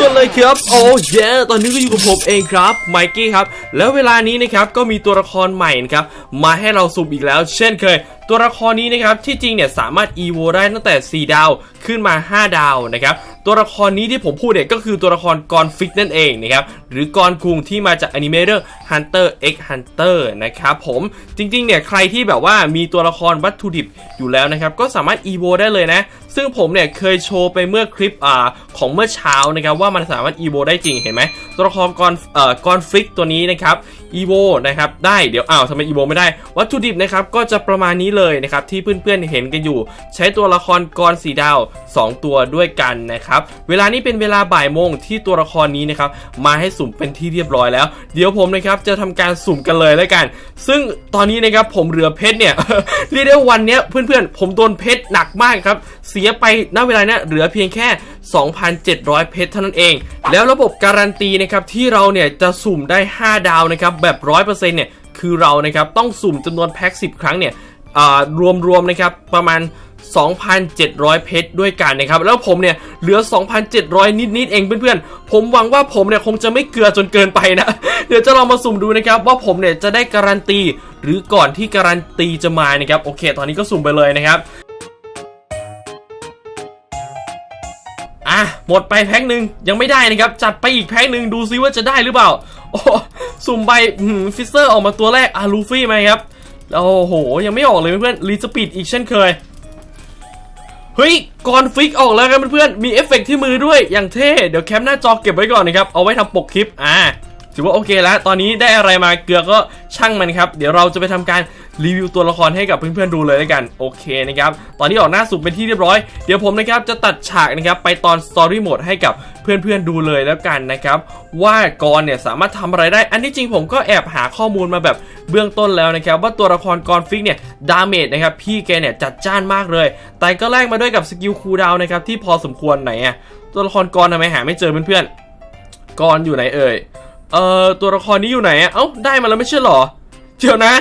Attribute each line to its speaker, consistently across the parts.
Speaker 1: รอก็เลยครับ โอ้เยตอนนี้ก็อยู่กับผมเองครับไมกี้ครับ แล้วเวลานี้นะครับก็มีตัวละครใหม่นะครับมาให้เราสุ่มอีกแล้ว เช่นเคย ตัวละครนี้นะครับที่จริงเนี่ยสามารถ EVO ได้ตั้งแต่ 4 ดาวขึ้นมา 5 ดาวนะครับตัวละครนี้ที่ผมพูดเนี่ยก็คือตัวละครกอนฟิกนั่นเองนะครับหรือกอนคุงที่มาจากอนิเมเตอร์ Hunter x Hunter นะครับผมจริงๆเนี่ยใครที่แบบว่ามีตัวละครวัตถุดิบอยู่แล้วนะครับก็สามารถ EVO ได้เลยนะ ซึ่งผมเนี่ยเคยโชว์ไปเมื่อคลิปอ่าของเมื่อเช้านะครับว่ามันสามารถ EVO ได้จริงเห็นไหมตัวละครกอนเอ่อกอนฟิกตัวนี้นะครับ EVO นะครับได้เดี๋ยวอ้าวทำไม EVO ไม่ได้วัตถุดิบนะครับก็จะประมาณนี้เลยนะครับที่เพื่อนๆเห็นกันอยู่ ใช้ตัวละครกรสีดาว 2 ตัวด้วยกันนะครับเวลานี้เป็นเวลาบ่ายโมงที่ตัวละครนี้นะครับมาให้สุ่มเป็นที่เรียบร้อยแล้ว เดี๋ยวผมนะครับจะทำการสุ่มกันเลยแล้วกัน ซึ่งตอนนี้นะครับผมเหลือเพชรเนี่ยเรียกได้วันเนี้เพื่อนๆ ผมโดนเพชรหนักมากครับเสียไปณเวลาเนี้ยเหลือเพียงแค่ 2,700 เพชรเท่านั้นเอง แล้วระบบการันตีนะครับที่เราเนี่ยจะสุ่มได้ 5 ดาวนะครับแบบ 100%เนี่ยคือเรานะครับต้องสุ่มจำนวนแพ็ค 10 ครั้งเนี่ย รวมๆนะครับประมาณ 2,700 เพชรด้วยกันนะครับแล้วผมเนี่ยเหลือ 2,700 นิดๆเองเพื่อนๆ ผมหวังว่าผมเนี่ยคงจะไม่เกลือจนเกินไปนะ เดี๋ยวจะลองมาสุ่มดูนะครับว่าผมเนี่ยจะได้การันตี หรือก่อนที่การันตีจะมานะครับโอเค ตอนนี้ก็สุ่มไปเลยนะครับอะหมดไปแพ็คหนึ่งยังไม่ได้นะครับจัดไปอีกแพ็คหนึ่งดูซิว่าจะได้หรือเปล่าโอ้สุ่มไปฟิสเซอร์ออกมาตัวแรกอะลูฟี่ไหมครับ โอ้โห ยังไม่ออกเลยเพื่อนรีสปีดอีกเช่นเคย เฮ้ยก่อนฟิกออกแล้วครับเพื่อนมีเอฟเฟกต์ที่มือด้วยอย่างเท่ เดี๋ยวแคปหน้าจอเก็บไว้ก่อนนะครับ เอาไว้ทำปกคลิป อ่า ถือว่าโอเคแล้ว ตอนนี้ได้อะไรมาเกลือก็ช่างมันครับ เดี๋ยวเราจะไปทำการรีวิวตัวละครให้กับเพื่อนๆดูเลยแล้วกันโอเคนะครับ ตอนนี้ออกหน้าสุ่มเป็นที่เรียบร้อย เดี๋ยวผมนะครับจะตัดฉากนะครับไปตอนสตอรี่โหมดให้กับเพื่อนๆดูเลยแล้วกันนะครับ ว่ากรเนี่ยสามารถทำอะไรได้ อันที่จริงผมก็แอบหาข้อมูลมาแบบเบื้องต้นแล้วนะครับ ว่าตัวละครกรฟิกเนี่ยดาเมจนะครับพี่แกเนี่ยจัดจ้านมากเลย แต่ก็แลกมาด้วยกับสกิลคูลดาวนะครับที่พอสมควรไหนอะตัวละครกรทำไมหาไม่เจอเพื่อนๆกรอยู่ไหนเอ่ยเอ่อตัวละครนี้อยู่ไหนอะเอ้าได้มาแล้วไม่ใช่หรอเดี๋ยวนะ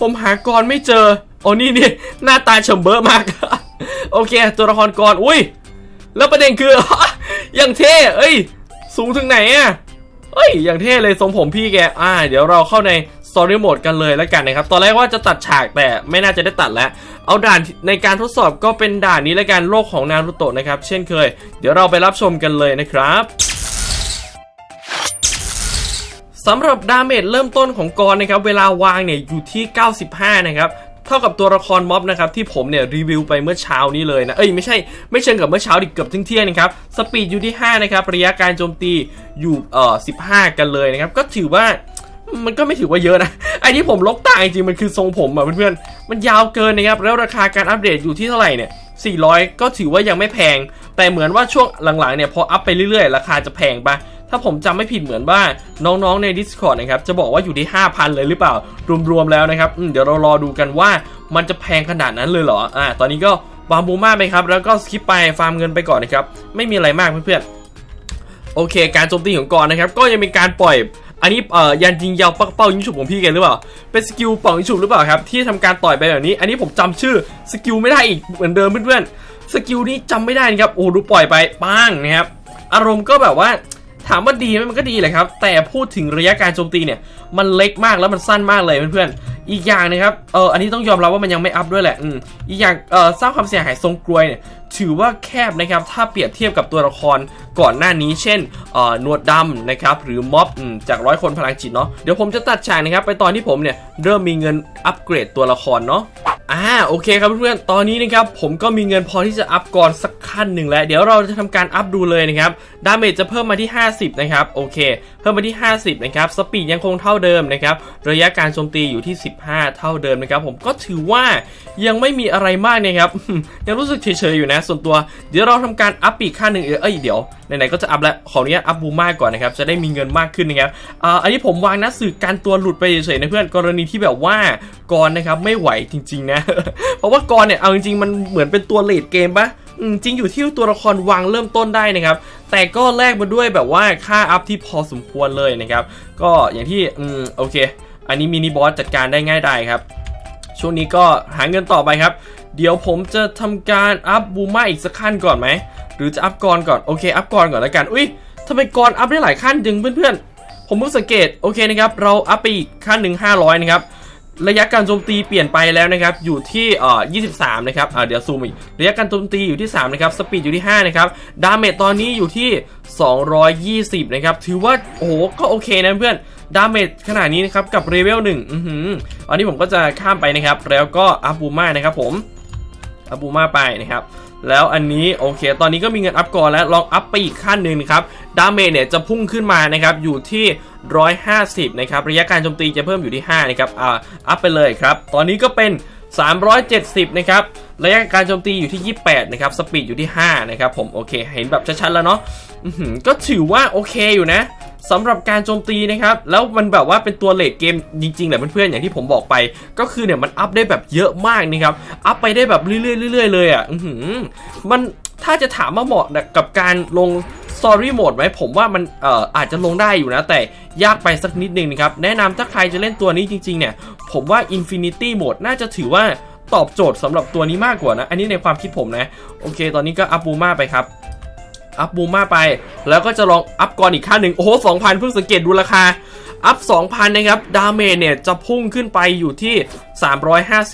Speaker 1: ผมหากรไม่เจอโอ้นี่นี่หน้าตาเฉมเบอมาก โอเค ตัวละครกร อุ้ย แล้วประเด็นคือ อย่างเท่เอ้ย สูงถึงไหนอะเอ้ย อย่างเท่เลยทรงผมพี่แก อ่า เดี๋ยวเราเข้าใน Story Mode กันเลยแล้วกันนะครับ ตอนแรกว่าจะตัดฉากแต่ไม่น่าจะได้ตัดแล้ว เอาด่านในการทดสอบก็เป็นด่านนี้แล้วกัน โลกของนารูโตะนะครับ เช่นเคย เดี๋ยวเราไปรับชมกันเลยนะครับสำหรับดาเมจเริ่มต้นของกรนะครับ เวลาวางเนี่ยอยู่ที่ 95 นะครับ เท่ากับตัวละครม็อบนะครับที่ผมเนี่ยรีวิวไปเมื่อเช้านี้เลยนะเอ้ยไม่ใช่ไม่เชิงกับเมื่อเช้าดิเกือบเที่ยงนะครับสปีดอยู่ที่5นะครับระยะการโจมตีอยู่เอ่อ15 กันเลยนะครับก็ถือว่ามันก็ไม่ถือว่าเยอะนะไอ้ที่ผมลกตาจริงมันคือทรงผมอะเพื่อนๆมันยาวเกินนะครับแล้วราคาการอัปเดตอยู่ที่เท่าไหร่เนี่ย400 ก็ถือว่ายังไม่แพง แต่เหมือนว่าช่วงหลังๆเนี่ยพออัพไปเรื่อยๆ ราคาจะแพงปะ ถ้าผมจำไม่ผิดเหมือนว่าน้องๆใน Discord นะครับจะบอกว่าอยู่ที่ 5,000 เลยหรือเปล่า รวมๆแล้วนะครับเดี๋ยวเรารอดูกันว่ามันจะแพงขนาดนั้นเลยเหรออ่าตอนนี้ก็วางบูมาไปครับ แล้วก็สคิปไปฟาร์มเงินไปก่อนนะครับ ไม่มีอะไรมากเพื่อนๆ โอเค การโจมตีของกรนนะครับ ก็ยังเป็นการปล่อยอันนี้เอ่อยันยิงยาวปักเป้ายิงฉุบของพี่แกหรือเปล่า เป็นสกิลป่องยิงฉุบหรือเปล่าครับ ที่ทำการต่อยไปแบบนี้ อันนี้ผมจำชื่อสกิลไม่ได้อีกเหมือนเดิมเพื่อนๆ สกิลนี้จำไม่ได้นะครับ โอ้ดูปล่อยไปปังนะครับ อารมณ์ก็แบบว่า ถามว่าดีไหมมันก็ดีแหละครับ แต่พูดถึงระยะการโจมตีเนี่ย มันเล็กมากแล้วมันสั้นมากเลยเพื่อนๆ อีกอย่างนะครับ เอออันนี้ต้องยอมรับว่ามันยังไม่อัพด้วยแหละ อืมอีกอย่าง เออสร้างความเสียหายทรงกลวยเนี่ย ถือว่าแคบนะครับ ถ้าเปรียบเทียบกับตัวละครก่อนหน้านี้ เช่น เอ่อ หนวดดำนะครับ หรือม็อบจากร้อยคนพลังจิตเนาะ เดี๋ยวผมจะตัดฉากนะครับ ไปตอนที่ผมเนี่ยเริ่มมีเงินอัปเกรดตัวละครเนาะอ่าโอเคครับเพื่อนๆ ตอนนี้นะครับผมก็มีเงินพอที่จะอัพก่อนสัก ขั้นหนึ่งแล้ว เดี๋ยวเราจะทำการอัพดูเลยนะครับ ดาเมจจะเพิ่มมาที่ 50 นะครับ โอเค เพิ่มมาที่ 50 นะครับ สปีดยังคงเท่าเดิมนะครับ ระยะการโจมตีอยู่ที่ 15 เท่าเดิมนะครับ ผมก็ถือว่ายังไม่มีอะไรมากนะครับ ยังรู้สึกเฉยๆอยู่นะ ส่วนตัว เดี๋ยวเราทำการอัพอีกขั้นหนึ่งเออเอ้ย เดี๋ยว ไหนๆ ก็จะอัพแล้ว ขออนุญาตอัพบูมาก่อนนะครับ จะได้มีเงินมากขึ้นนะครับอ่าอันนี้ผมวางนัสื่อการตัวหลุดไปเฉยๆนะเพื่อน กรณีที่แบบว่ากรนะครับไม่ไหวจริงๆนะ เพราะว่ากรเนี่ย เอาจริงๆ มันเหมือนเป็นตัวเลดเกมปะ จริงอยู่ที่ตัวละครวางเริ่มต้นได้นะครับ แต่ก็แลกมาด้วยแบบว่าค่าอัพที่พอสมควรเลยนะครับ ก็อย่างที่อืมโอเค อันนี้มินิบอสจัดการได้ง่ายได้ครับ ช่วงนี้ก็หาเงินต่อไปครับ เดี๋ยวผมจะทำการอัพบูมาอีกสักขั้นก่อนไหม หรือจะอัพกรก่อน โอเค อัพกรก่อนแล้วกัน อุ้ยทำไมกรอัพได้หลายขั้นจึงเพื่อนๆ ผมเพิ่งสังเกต โอเคนะครับ เราอัพไปอีกขั้นหนึ่ง500 นะครับ ระยะการโจมตีเปลี่ยนไปแล้วนะครับ อยู่ที่เอ่อ23 นะครับอ่าเดี๋ยวซูมอีก ระยะการโจมตีอยู่ที่ 3 นะครับ สปีดอยู่ที่ 5 นะครับ ดาเมจตอนนี้อยู่ที่ 220 นะครับ ถือว่า โอ้โห ก็โอเคนะเพื่อน ดาเมจขนาดนี้นะครับ กับเลเวลหนึ่งอือหืออันนี้ผมก็จะข้ามไปนะครับ แล้วก็อาบูมานะครับผมอาบูมาไปนะครับ แล้วอันนี้โอเค ตอนนี้ก็มีเงินอัพก่อนแล้วลองอัพไปอีกขั้นหนึ่งครับดาเมจเนี่ยจะพุ่งขึ้นมานะครับอยู่ที่ 150 นะครับ ระยะการโจมตีจะเพิ่มอยู่ที่ 5 นะครับอ่าอัพไปเลยครับ ตอนนี้ก็เป็น 370 นะครับ ระยะการโจมตีอยู่ที่ 28 นะครับ สปีดอยู่ที่ 5 นะครับผม โอเค เห็นแบบชัดๆ แล้วเนาะก็ถือว่าโอเคอยู่นะสำหรับการโจมตีนะครับ แล้วมันแบบว่าเป็นตัวเลดเกมจริงๆแหละเพื่อนๆอย่างที่ผมบอกไป ก็คือเนี่ยมันอัพได้แบบเยอะมากนะครับ อัพไปได้แบบเรื่อยๆเรื่อยๆเลยอะมันถ้าจะถามว่าเหมาะกับการลง Story Mode ไหมผมว่ามันเอ่ออาจจะลงได้อยู่นะ แต่ยากไปสักนิดนึงนะครับ แนะนำถ้าใครจะเล่นตัวนี้จริงๆเนี่ย ผมว่า Infinity Mode น่าจะถือว่าตอบโจทย์สำหรับตัวนี้มากกว่านะ อันนี้ในความคิดผมนะ โอเค ตอนนี้ก็อัพบูมาไปครับอัพบูมาไป แล้วก็จะลองอัพก่อนอีกขั้นหนึ่งโอ้โห2,000เพิ่งสังเกตดูราคาอัพ 2,000 นะครับ ดาเมจเนี่ย จะพุ่งขึ้นไปอยู่ที่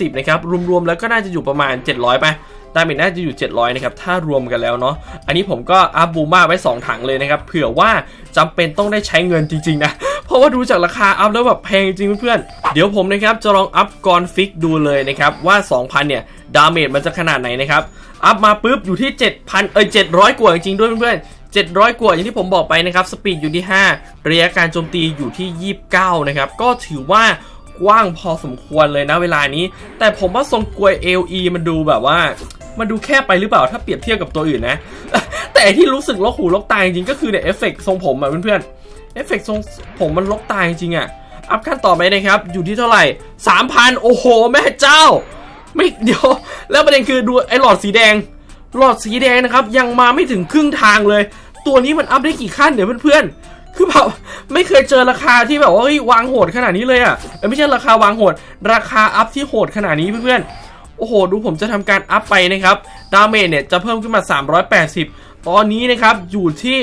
Speaker 1: 350 นะครับ รวม ๆ แล้วก็น่าจะอยู่ประมาณ 700ไป ดาเมจน่าจะอยู่ 700 นะครับ ถ้ารวมกันแล้วเนาะ อันนี้ผมก็อัพบูมาไว้ 2 ถังเลยนะครับ เผื่อว่าจำเป็นต้องได้ใช้เงินจริง ๆ นะ เพราะว่าดูจากราคาอัพแล้วแบบแพงจริงเพื่อนๆ เดี๋ยวผมนะครับจะลองอัพกรฟิกดูเลยนะครับ ว่า 2,000 เนี่ย ดาเมจมันจะขนาดไหนนะครับ อัพมาปุ๊บอยู่ที่ 7,000 เอ้ย 700 กว่าจริงๆด้วยเพื่อนๆ700 กว่าอย่างที่ผมบอกไปนะครับ สปีดอยู่ที่ 5 ระยะการโจมตีอยู่ที่ 29 นะครับ ก็ถือว่ากว้างพอสมควรเลยนะเวลานี้ แต่ผมว่าทรงกลวย LE มันดูแบบว่า มันดูแคบไปหรือเปล่าถ้าเปรียบเทียบกับตัวอื่นนะ แต่ที่รู้สึกลกหูลกตาจริงก็คือเนี่ยเอฟเฟกต์ทรงผมอะเพื่อนๆเอฟเฟกต์ทรงผมมันลกตาจริงๆอะอัพขั้นต่อไปนะครับ อยู่ที่เท่าไหร่3,000โอ้โห แม่เจ้า ไม่เดี๋ยว แล้วประเด็นคือดูไอ้หลอดสีแดง หลอดสีแดงนะครับ ยังมาไม่ถึงครึ่งทางเลย ตัวนี้มันอัพได้กี่ขั้นเดี๋ยวเพื่อนๆ คือแบบไม่เคยเจอราคาที่แบบว่าเฮ้ยวางโหดขนาดนี้เลยอะ่ะไม่ใช่ราคาวางโหด ราคาอัพที่โหดขนาดนี้เพื่อนๆ โอ้โห ดูผมจะทำการอัพไปนะครับ ดาเมจเนี่ยจะเพิ่มขึ้นมา 380 ตอนนี้นะครับอยู่ที่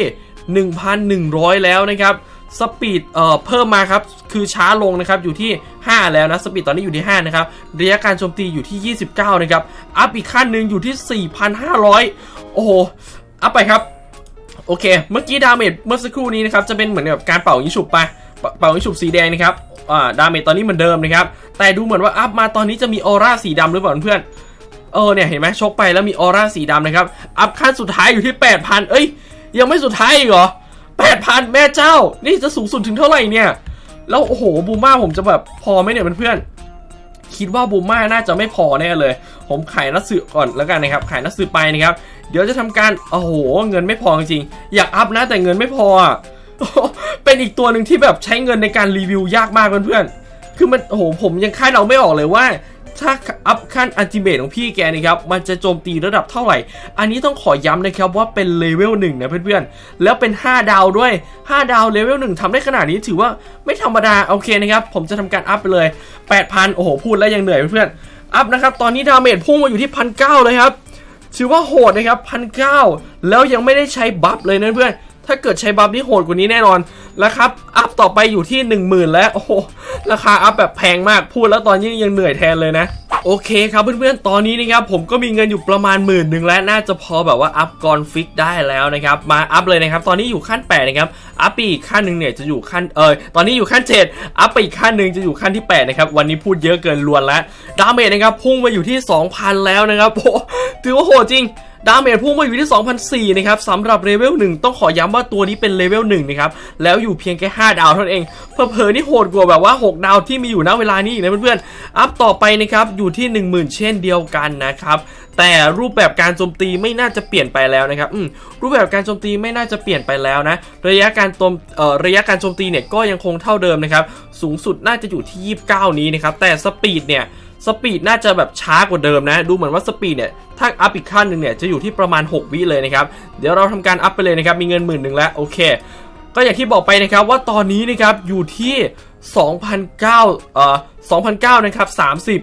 Speaker 1: 1,100 แล้วนะครับ สปีดเอ่อเพิ่มมาครับ คือช้าลงนะครับ อยู่ที่ 5 แล้วนะ สปีดตอนนี้อยู่ที่ 5 นะครับ ระยะการโจมตีอยู่ที่ 29 นะครับ อัพอีกขั้นหนึ่งอยู่ที่ 4,500 โอ้โห อัพไปครับ โอเค เมื่อกี้ดาเมจเมื่อสักครู่นี้นะครับ จะเป็นเหมือนแบบการเป่ายิงฉุบไป เป่ายิงฉุบสีแดงนะครับ ดาเมจตอนนี้เหมือนเดิมนะครับ แต่ดูเหมือนว่าอัพมาตอนนี้จะมีออร่าสีดำหรือเปล่าเพื่อนเออเนี่ยเห็นไหมชกไปแล้วมีออร่าสีดำนะครับ อัพขั้นสุดท้ายอยู่ที่ 8,000 เอ้ย ยังไม่สุดท้ายอีกเหรอ 8,000 แม่เจ้า นี่จะสูงสุดถึงเท่าไหร่เนี่ย แล้วโอ้โหบูม่าผมจะแบบพอไหมเนี่ยเพื่อนคิดว่าบูม่าน่าจะไม่พอแน่เลย ผมขายนักสืบก่อนแล้วกันนะครับ ขายนักสืบไปนะครับ เดี๋ยวจะทำการ โอ้โห เงินไม่พอจริง อยากอัพนะแต่เงินไม่พออะ เป็นอีกตัวหนึ่งที่แบบใช้เงินในการรีวิวยากมากเพื่อนๆ คือมันโอ้โหผมยังคาดเราไม่ออกเลยว่า ถ้าอัพขั้นอัลติเมทของพี่แกนะครับ มันจะโจมตีระดับเท่าไหร่ อันนี้ต้องขอย้ำนะครับว่าเป็นเลเวลหนึ่งนะเพื่อนๆ แล้วเป็น 5 ดาวด้วย 5 ดาวเลเวลหนึ่งทำได้ขนาดนี้ถือว่าไม่ธรรมดาโอเคนะครับ ผมจะทำการอัพไปเลย 8,000 โอ้โหพูดแล้วยังเหนื่อยเพื่อนๆ อัพนะครับตอนนี้ดาเมจพุ่งมาอยู่ที่พันเเลยครับถือว่าโหดนะครับพันเแล้วยังไม่ได้ใช้บัฟเลยนะเพื่อน ถ้าเกิดใช้บัฟนี่โหดกว่านี้แน่นอนแล้วครับ อัพต่อไปอยู่ที่ 1 0,000 แล้ว โอ้โห ราคาอัพแบบแพงมาก พูดแล้วตอนนี้ยังเหนื่อยแทนเลยนะ โอเคครับเพื่อนๆ ตอนนี้นะครับผมก็มีเงินอยู่ประมาณหมื่นหนึ่งแล้ว น่าจะพอแบบว่าอัพกรฟิกได้แล้วนะครับ มาอัพเลยนะครับ ตอนนี้อยู่ขั้น 8 นะครับ อัพไปอีกขั้นหนึ่งเนี่ยจะอยู่ขั้น เออตอนนี้อยู่ขั้น 7 อัพไปอีกขั้นหนึ่งจะอยู่ขั้นที่ 8 นะครับ วันนี้พูดเยอะเกินลวนแล้ว ดาเมจนะครับพุ่งมาอยู่ที่ 2,000 แล้วนะครับโอ้ถือว่าโหดจริง ดาเมจพุ่งมาอยู่ที่ 2,004นะครับสำหรับเลเวล1ต้องขอย้ำว่าตัวนี้เป็นเลเวล1นะครับ แล้วอยู่เพียงแค่ 5 ดาวเท่านั้นเองเพอเพอๆนี่โหดกว่าแบบว่า 6 ดาวที่มีอยู่ณเวลานี้อีกนะเพื่อนๆ อัพต่อไปนะครับ อยู่ที่ 10,000 เช่นเดียวกันนะครับแต่รูปแบบการโจมตีไม่น่าจะเปลี่ยนไปแล้วนะครับอืมรูปแบบการโจมตีไม่น่าจะเปลี่ยนไปแล้วนะ ระยะการโจมเอ่อระยะการโจมตีเนี่ยก็ยังคงเท่าเดิมนะครับ สูงสุดน่าจะอยู่ที่ 29 นี้นะครับ แต่สปีดเนี่ย สปีดน่าจะแบบช้ากว่าเดิมนะ ดูเหมือนว่าสปีดเนี่ย ถ้าอัพอีกขั้นหนึ่งเนี่ย จะอยู่ที่ประมาณ 6 วิเลยนะครับ เดี๋ยวเราทำการอัพไปเลยนะครับ มีเงินหมื่นหนึ่งแล้ว โอเค ก็อย่างที่บอกไปนะครับว่าตอนนี้นะครับอยู่ที่2,009เอ่อ2,009นะครับ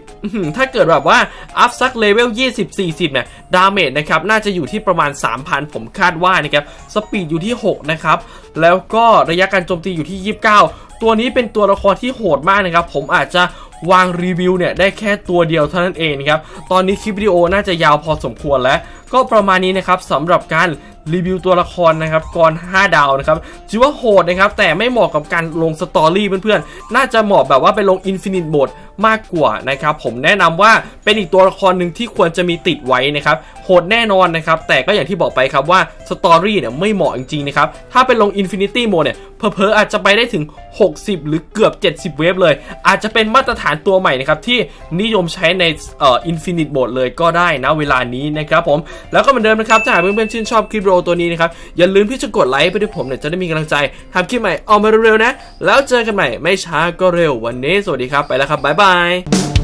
Speaker 1: 30 ถ้าเกิดแบบว่าอัพสักเลเวล20-40เนี่ยดาเมจนะครับน่าจะอยู่ที่ประมาณ 3,000 ผมคาดว่านะครับสปีดอยู่ที่ 6 นะครับ แล้วก็ระยะการโจมตีอยู่ที่ 29 ตัวนี้เป็นตัวละครที่โหดมากนะครับ ผมอาจจะ วางรีวิวเนี่ยได้แค่ตัวเดียวเท่านั้นเองนะครับ ตอนนี้คลิปวิดีโอน่าจะยาวพอสมควรแล้ว ก็ประมาณนี้นะครับสำหรับการรีวิวตัวละครนะครับก่อน 5 ดาวนะครับถือว่าโหดนะครับ แต่ไม่เหมาะกับการลงสตอรี่เพื่อนๆ น่าจะเหมาะแบบว่าไปลง Infinite Mode มากกว่านะครับ ผมแนะนำว่าเป็นอีกตัวละครหนึ่งที่ควรจะมีติดไว้นะครับ โหดแน่นอนนะครับ แต่ก็อย่างที่บอกไปครับว่าสตอรี่เนี่ยไม่เหมาะจริงๆนะครับ ถ้าเป็นลง Infinity Mode เนี่ยเพอเพอๆอาจจะไปได้ถึง 60 หรือเกือบ 70 เวฟเลย อาจจะเป็นมาตรฐารตัวใหม่นะครับที่นิยมใช้ในเอ่อ Infinite Mode เลยก็ได้นะเวลานี้นะครับผมแล้วก็เหมือนเดิมนะครับถ้าหากเพื่อนๆชื่นชอบคลิปโรตัวนี้นะครับอย่าลืมที่จะกดไลค์ไปด้วยผมเนี่ยจะได้มีกำลังใจทำคลิปใหม่ออกมาเร็วๆนะ แล้วเจอกันใหม่ไม่ช้าก็เร็ววันนี้สวัสดีครับไปแล้วครับบ๊ายบาย